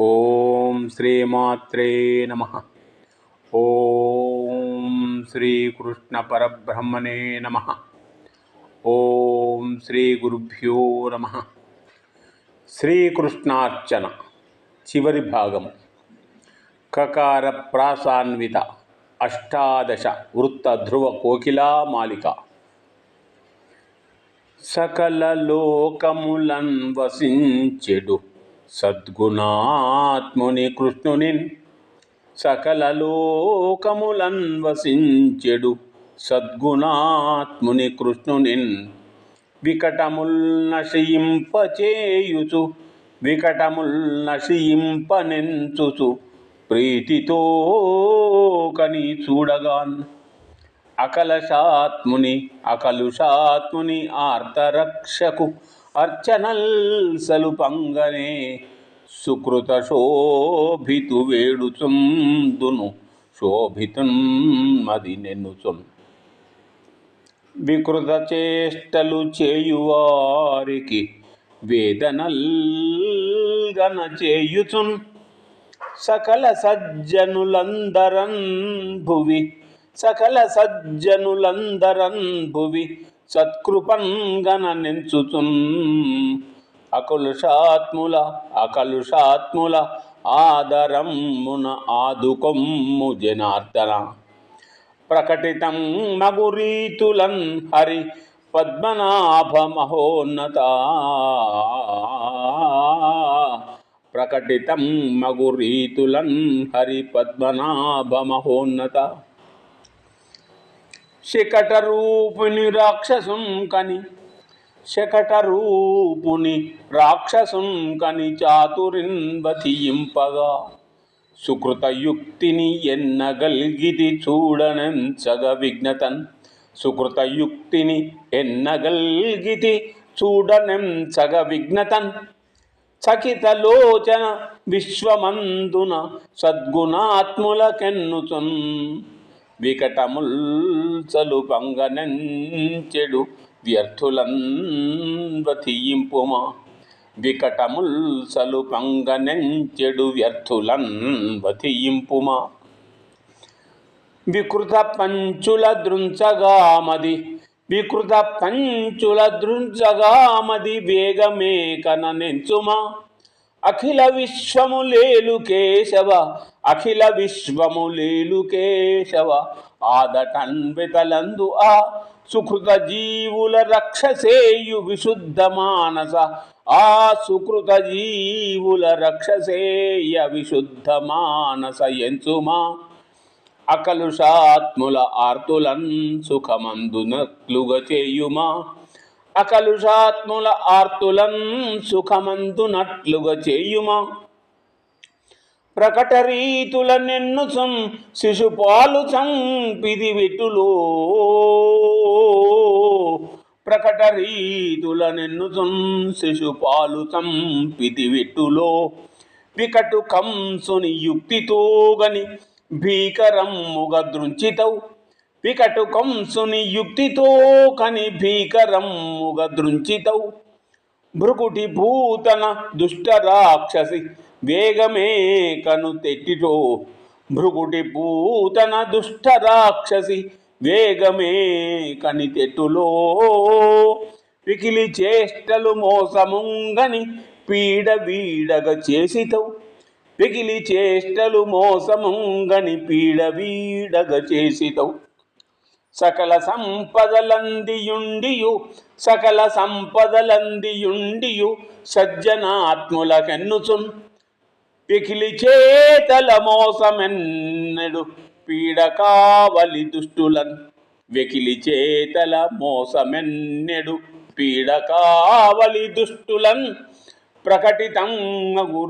ఓం శ్రీమాత్రే నమ. ఓం శ్రీకృష్ణ పరబ్రహ్మణే నమ. ఓం శ్రీ గురుభ్యో నమ. శ్రీకృష్ణార్చన చివరి భాగము. కకార ప్రాసాన్విత అష్టాదశ వృత్త ధ్రువ కోకిలా మాలిక. సకల లోకములన్ వసించెడు. సద్గుణాత్ముని కృష్ణుని సకల లోకములన్వసించెడు సద్గుణాత్ముని కృష్ణుని వికటముల్ నశయింపచేయుచు వికటముల్ నశయింపనెంచుచు ప్రీతితో కని చూడగాన్. అకలశాత్ముని అకలుషాత్ముని ఆర్తరక్షకు అర్చనల్ సలుపంగనే సుకృత శోభితు వేడుచుందును శోభితున్ మది నెన్నుచున్. వికృత చేష్టలు చేయువారికి వేదనల్గన చేయుచున్. సకల సజ్జనులందరన్ భువి సకల సజ్జనులందరన్ భువి సత్కృపన్ నించుచున్. అకలుషాత్ముల అకలుషాత్ముల ఆదరమున ఆదుకొమ్ము జనార్దన. ప్రకటితం మగురీతులన్ హరి పద్మనాభ మహోన్నత ప్రకటితం మగురీతులన్ హరి పద్మనాభ మహోన్నత శకట రూపుని రాక్షసుం కని శకట రూపుని రాక్షసుం కని చాతురింబతియింపగా సుకృతయుక్తిని ఎన్నగల్గిది చూడనంచగ విఘ్నతన్ సుకృతయుక్తిని ఎన్నగల్గిది చూడనంచగ విఘ్నతన్ చకితలోచన విశ్వమందున సద్గుణాత్ములకెన్నుచున్. వికటముల్చలు పంగనెంచెడు వ్యర్థులన్ వికటముల్సలు పంగనెంచెడు సలుపంగనంచెడు వ్యర్థులన్ వతియింపుమా వికృత పంచుల దృంచగామది వికృత పంచుల దృంచగామది వేగమే కననెంచుమా అఖిల విశ్వము లేలు కేశవ అఖిల విశ్వము లేలు కేశవ. ఆదటన్వితలందు ఆ సుకృత జీవుల రక్షసేయు విశుద్ధ మానస ఆ సుకృత జీవుల రక్షసేయ విశుద్ధ మానస ఎంచుమా. అకలుషాత్ముల ఆర్తులన్ సుఖమందునట్లుగా చేయుమా. అకలుషాత్ముల ఆర్తులం సుఖమందునట్లుగా చేయుమా. ప్రకట రీతుల సం శిశుపాలు చంపిది విటులో. ప్రకట రీతుల సం శిశుపాలు చంపిది విటులో. వికటు కంసుని యుక్తితో గని భీకరమ్ముగ దృంచితవు వికటు కంసుని యుక్తితో కని భీకరముగ దృంచితవు భృకుటి భూతన దుష్ట రాక్షసి వేగమే కను తెట్టితో. భృకుటి భూతన దుష్ట రాక్షసి వేగమే కని తెట్టులో. పికిలి చేష్టలు మోసముంగని పీడ వీడగ చేసితవు పికిలి చేష్టలు మోసముంగని పీడ వీడగ చేసితవు సకల సంపదలందియుండియు సకల సంపదలందియుండియు సజ్జనాత్ముల కన్నుచున్ పికిలి చేతల మోసమెన్నడు పీడకావలి దుష్టులన్. వెకిలి చేతల మోసమెన్నెడు పీడకావలి దుష్టులన్. ప్రకటితం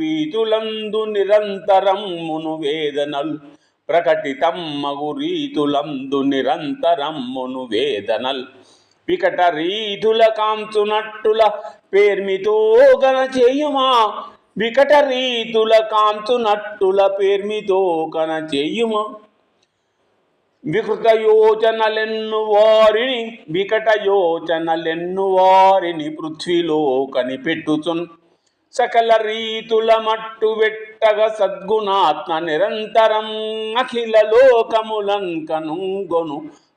రీతులందు నిరంతరం మును వేదనల్. ప్రకటితం మగు రీతులందు నిరంతరం మును వేదనల్. వికట రీతుల కాంచునట్టుల పేర్మితో గన చేయుమా? వికట రీతుల కాంచునట్టుల పేర్మితో గన చేయుమా? వికృత యోచనలెన్ను వారిని వికట యోచనలెన్ను వారిని పృథ్వీలో కనిపెట్టుచున్. సకల రీతుల మట్టు వెట్టగ సద్గుణాత్మ నిరంతరం అఖిల లోకములంకనుగొను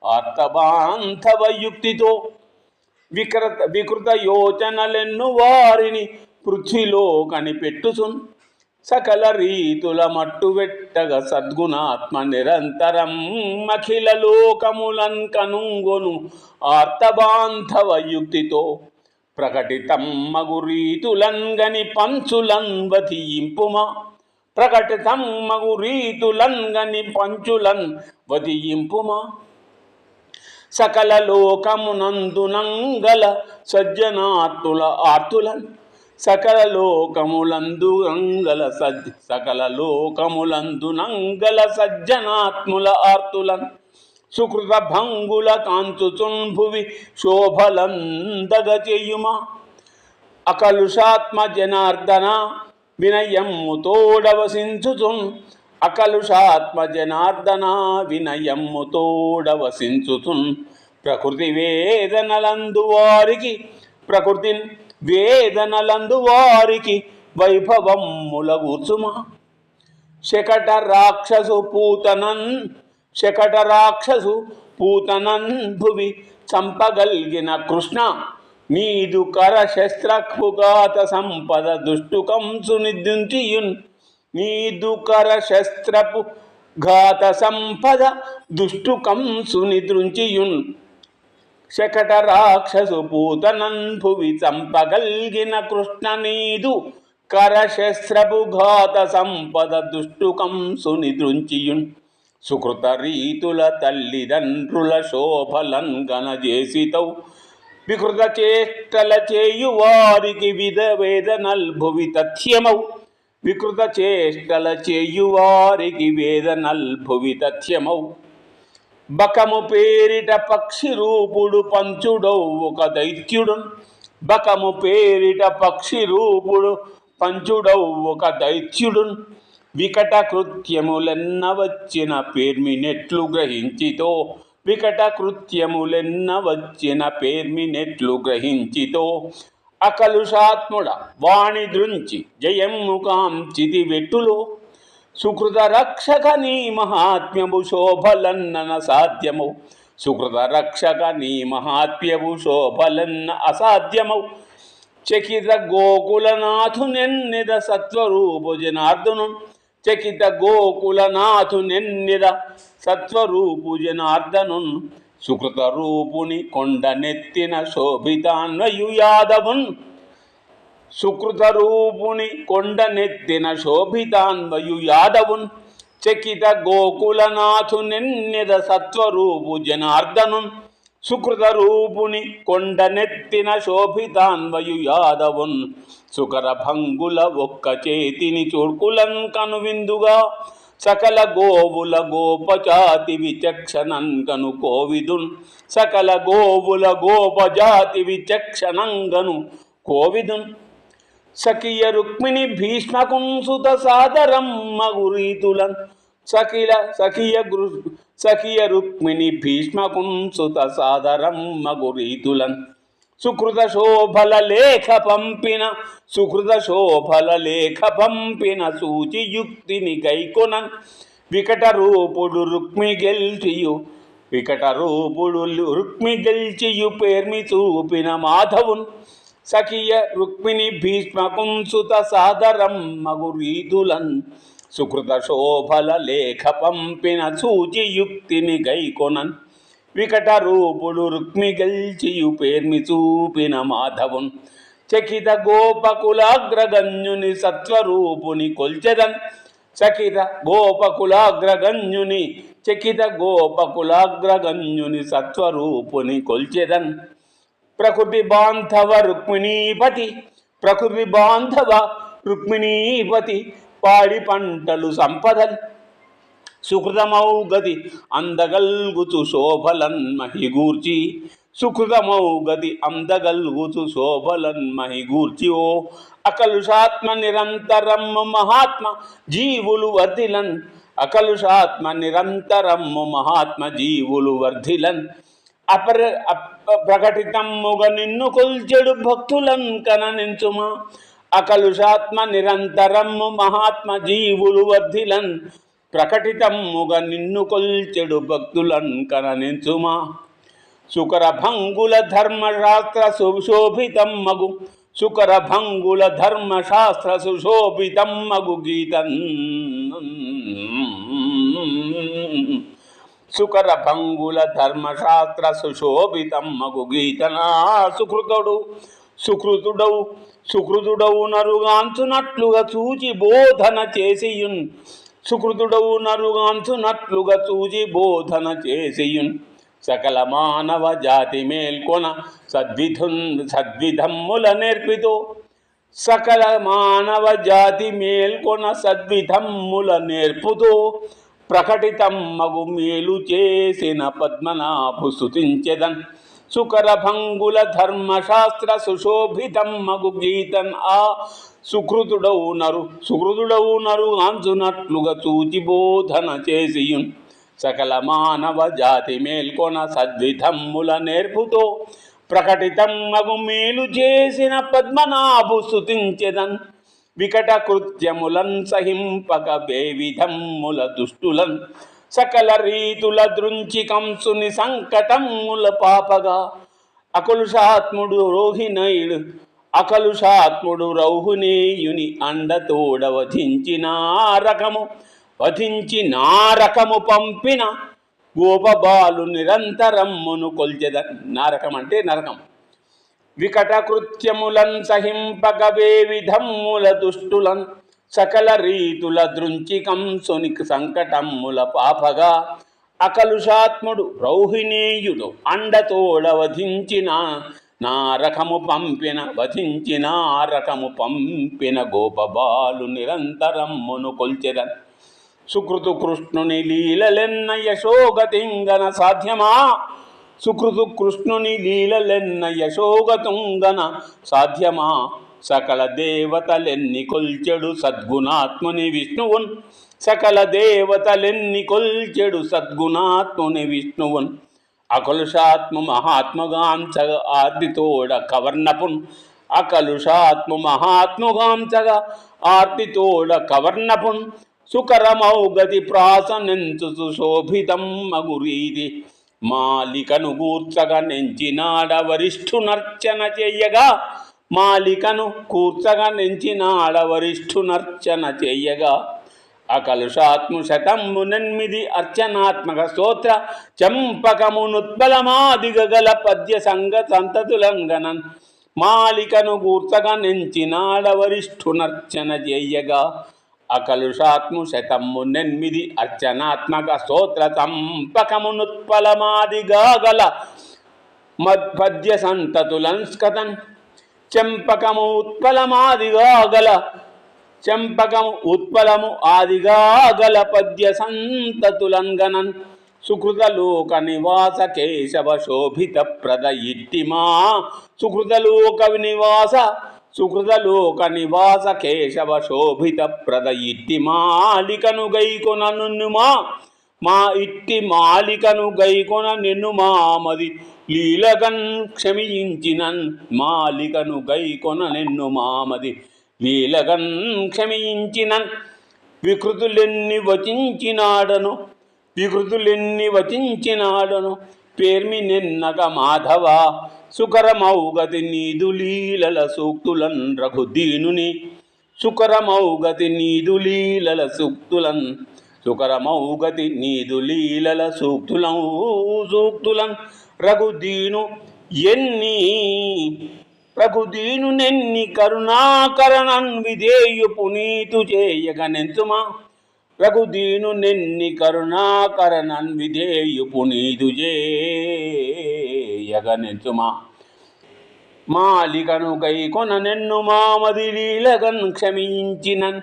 ఆర్తబాంధవ యుక్తితో వికృత వికృత యోచనలెన్ను వారిని పృథ్వీలో కనిపెట్టుచున్ సకల రీతుల మట్టు వెట్టగా సద్గుణాత్మ నిరంతరం అఖిల లోకములన్ కనుగొను ఆర్తబాంధవ యుక్తితో ప్రకటితం మగు రీతులంగని పంచులంబతింపుమా ప్రకటితం మగు రీతులంగని పంచులన్ వదియింపుమా సకల లోకమునందునంగల సజ్జనాతుల ఆర్తులన్ సకల లోకములందు అంగల సజ్ సకల లోకములందునంగల సజ్జనాత్ముల ఆర్తులన్. సుకృత భంగుల కాంచుచున్ భువి శోభలందగ చేయుమా? అకలుషాత్మ జనార్దన వినయమ్ము తోడవసించుచున్ అకలుషాత్మ జనార్దన వినయమ్ము తోడవసించుచున్. ప్రకృతి వేదనలందు వారికి ప్రకృతి వేదనలందు వారికి వైభవమ్ముల కూర్చుమా శకట రాక్షసు పూతనన్ శకట రాక్షసు పూతనన్ భువి చంపగలిగిన కృష్ణ నీదు కర శస్త్రపుగాత సంపద దుష్టుకంసు నిద్యుంచియున్ నీదు కర శస్త్రపు ఘాత సంపద దుష్టుకంసు నిద్రుంచియున్ శకట రాక్షసు పూతనన్ భువి చంపగల్గిన కృష్ణ నీదు కర శస్త్రపు ఘాత సంపద దుష్టుకంసు నిద్రుంచియున్ సుకృత రీతుల తల్లిదండ్రుల శోభలన్ గణజేసితౌ వికృత చేష్టల చేయు వారికి విధ వేదనల్భువి తథ్యమౌ. వికృత చేష్టల చేయువారికి వేదనల్భువి వేదనల్ భువి తథ్యమౌ. బకము పేరిట పక్షి రూపుడు పంచుడౌ ఒక దైత్యుడు. బకము పేరిట పక్షి రూపుడు పంచుడౌ ఒక దైత్యుడు. వికట కృత్యములెన్న వచ్చిన పేర్మినెట్లు గ్రహించితో వికట కృత్యములెన్న వచ్చిన పేర్మినెట్లు గ్రహించితో అకలుషాత్ముడ వాణి దృంచి జయము కాంచితి వెట్టులో సుకృత రక్షక నీ మహాత్మ్యము శోభలన్నన సాధ్యము. సుకృత రక్షక నీ మహాత్మ్యము శోభలన్న అసాధ్యము. చకిత గోకులనాథునెన్నిద సత్వరూపు జనార్దును చకిత గోకులనాథు నెన్నిద సత్వరూపు జనార్దను సుకృత రూపుని కొండ నెత్తిన శోభితాన్వయు యాదవున్. సుకృత రూపుని కొండ నెత్తిన శోభితాన్వయు యాదవున్. చకిత గోకులనాథు నెన్నెద సత్వరూపు జనార్దనున్. సుకృతరూపుని కొండ నెత్తిన శోభితాన్వయు యాదవున్ సుకర భంగుల ఒక్క చేతిని చూర్కులన్ కనువిందుగా సకల గోవుల గోపజాతి విచక్షణం కను కోవిదున్ సకల గోవుల గోపజాతి విచక్షణంగను కోవిదున్. సకియ రుక్మిణి భీష్మకుంసుత సాదరం మగురీతులన్ సకిల సకియ గృ సఖియ రుక్మిణి భీష్మకుంసుత సాదరం మగురీతులన్. సుకృత శోభల లేఖ పంపిన సుకృత శోభల లేఖ పంపిన సూచియుక్తిని గైకొనన్. వికట రూపుడు రుక్మి గెల్చియు వికట రూపుడు రుక్మి గెల్చియు పేర్మి చూపిన మాధవున్. సఖియ రుక్మిణి భీష్మకుంసుత సాదరం మగురీతులన్. సుకృత శోభల లేఖ పంపిన సూచియుక్తిని గైకొనన్ వికట రూపుడు రుక్మి గెల్చియు పేర్మి చూపిన మాధవున్ చకిత గోపకులాగ్రగణ్యుని సత్వరూపుని కొల్చెదన్ చకిత గోపకులాగ్రగణ్యుని చకిత గోపకులాగ్రగణ్యుని సత్వరూపుని కొల్చెదన్ ప్రకృతి బాంధవ రుక్మిణీపతి ప్రకృతి బాంధవ రుక్మిణీపతి పాడి పంటలు సంపదలు సుకృతమౌ గది అందగల్గుచు శోభలన్ మహిగూర్చి. సుకృతమౌ గది అందగల్గుచు శోభలన్ మహిగూర్చి ఓ అకలుషాత్మ నిరంతరమ్ము మహాత్మ జీవులు వర్ధిలన్. అకలుషాత్మ నిరంతరమ్ము మహాత్మ జీవులు వర్ధిలన్. అపర ప్రకటితమ్ముగ నిన్ను కొల్చెడు భక్తులం కననించుమా. అకలుషాత్మ నిరంతరము మహాత్మ జీవులు వర్ధిలన్ ప్రకటితమ్ముగ నిన్ను కొల్చెడు భక్తులన్ కననించుమా. శుకర భంగుల ధర్మశాస్త్ర సుశోభితం మగు శుకర భంగుల ధర్మశాస్త్ర సుశోభితం మగు గీతన్. సుకర భంగుల ధర్మశాస్త్ర సుశోభితం మగు గీతనా సుకృతుడు. సుకృతుడవు సుకృతుడవు నరుగాంచునట్లుగా చూచి బోధన చేసియున్. సుకృతుడవు నరుగాంచునట్లుగా చూచి బోధన చేసియున్. సకల మానవ జాతి మేల్కొన సద్విధున్ సద్విధమ్ముల నేర్పితో. సకల మానవ జాతి మేల్కొన సద్విధమ్ముల నేర్పుతో. ప్రకటితం మగు మేలు చేసిన పద్మనాభు స్తుతించెదన్. సుకరభంగుల ధర్మశాస్త్ర సుశోభితం మగు గీతన్ ఆ సుకృతుడవు నరు. సుకృతుడవు నరు ఆంచునట్లుగా చూచి బోధన చేసియున్. సకల మానవ జాతి మేల్కొన సద్విధమ్ముల నేర్పుతో ప్రకటితం మగు మేలు చేసిన పద్మనాభు స్థుతించెదన్ వికట కృత్యములన్ సహింపక బేవిధమ్ముల దుష్టులన్ సకల రీతుల దృంచి కంసుని సంకటముల పాపగా. అకలుషాత్ముడు రోహిణయుడు అకలుషాత్ముడు రౌహునేయుని అండతోడ వధించిన రకము వధించి నారకము పంపిన గోపబాలు నిరంతరమ్మును కొల్చెద. నారకం అంటే నరకం. వికట కృత్యములన్ సహింపగవే విధమ్ముల దుష్టులన్ సకల రీతుల దృంచికం కంసుని సంకటమ్ముల పాపగా అకలుషాత్ముడు రౌహిణీయుడు అండతోడ వధించిన నారకము పంపిన వధించిన రకము పంపిన గోపబాలు నిరంతరమ్మును కొల్చెదన్ సుకృతు కృష్ణుని లీలలెన్న యశోగతింగన సాధ్యమా? సుకృతు కృష్ణుని లీలలెన్న యశోగతుంగన సాధ్యమా? సకల దేవతలెన్ని కొల్చెడు సద్గుణాత్ముని విష్ణువున్. సకల దేవతలెన్ని కొల్చెడు సద్గుణాత్ముని విష్ణువున్. అకలుషాత్మ మహాత్మగాంచగ ఆర్తితోడ కవర్ణపున్. అకలుషాత్మ మహాత్ముగాంచగ ఆర్తితోడ కవర్ణపున్. సుకరమౌగతి ప్రాసనెంచు సుశోభితం మగురీది మాలికను గూర్చగా నెంచినాడ వరిష్ఠునర్చన చెయ్యగా. మాలికను కూర్చగా నెంచినాడ వరిష్ఠునర్చన చెయ్యగా అకలుషాత్ము శతమునెన్మిది అర్చనాత్మక స్తోత్ర చంపకమునుత్పలమాదిగల పద్య సంగ సంతతులంగనన్ మాలికను గూర్చగా నెంచినాడ వరిష్ఠునర్చన చెయ్యగా అకలుషాత్ము శతమునెన్మిది అర్చనాత్మక స్తోత్ర చంపకమునుత్పలమాదిగా గల మద్పద్య సంతతులంస్కతన్ చెంపకము ఉత్పలమాదిగా గల చెంపకము ఉత్పలము ఆదిగా గల పద్య సంతతులంగనన్ సుకృతలోక నివాస కేశవ శోభిత ప్రద ఇట్టిమా సుకృతలోక నివాస సుకృతలోక నివాస కేశవ శోభిత ప్రద ఇట్టి మాలికను గైకొన నిన్నుమా మా ఇట్టి మాలికను గైకొన నిన్ను మామది లీలగన్ క్షమించినన్ మాలికను గైకొన నిన్ను మామది. లీలగన్ క్షమించినన్ వికృతులెన్ని వచించినాడను వికృతులెన్ని వచించినాడను పేర్మి నిన్నగ మాధవ సుకరమౌగతి నీదు లీలల సూక్తులన్ రఘుదీనుని. సుకరమౌగతి నీదు లీలల సూక్తులన్ సుకరమౌగతి నీదు లీలల సూక్తులం సూక్తులన్ రఘుదీను ఎన్ని రఘుదీను నెన్ని కరుణాకరణన్ విధేయు పునీతు చేయగనెంతుమా రఘుదీను నెన్ని కరుణాకరణన్ విధేయు పునీతు చేయగనెంతుమా మాలికను కై కొన నెన్ను మామది లీలగన్ క్షమించినన్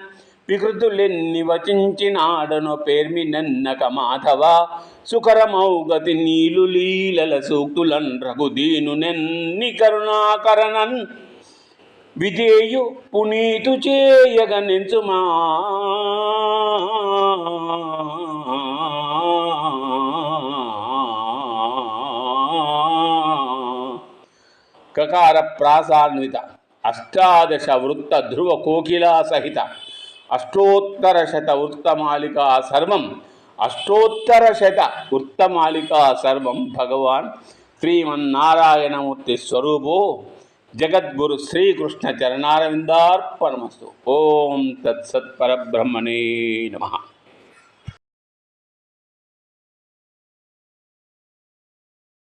వికృతులెన్ని వచించినాడను పేర్మి నన్నక మాధవ. సుకరమౌగతి నీలు లీలల సూక్తులన్ రఘుదీను నెన్ని కరుణాకరణన్. విజేయు పునీతు చేయగనెంచుమా కకార ప్రాసాన్విత అష్టాదశ వృత్త ధ్రువ కోకిలా సహిత అష్టోత్తర శత వృత్తమాలికా సర్వం అష్టోత్తర శత వృత్తమాలికా సర్వం భగవాన్ శ్రీమన్నారాయణమూర్తి స్వరూపో జగద్గురు శ్రీకృష్ణ చరణారవిందార్పణమస్తు. ఓం తత్సత్ పరబ్రహ్మణే నమః.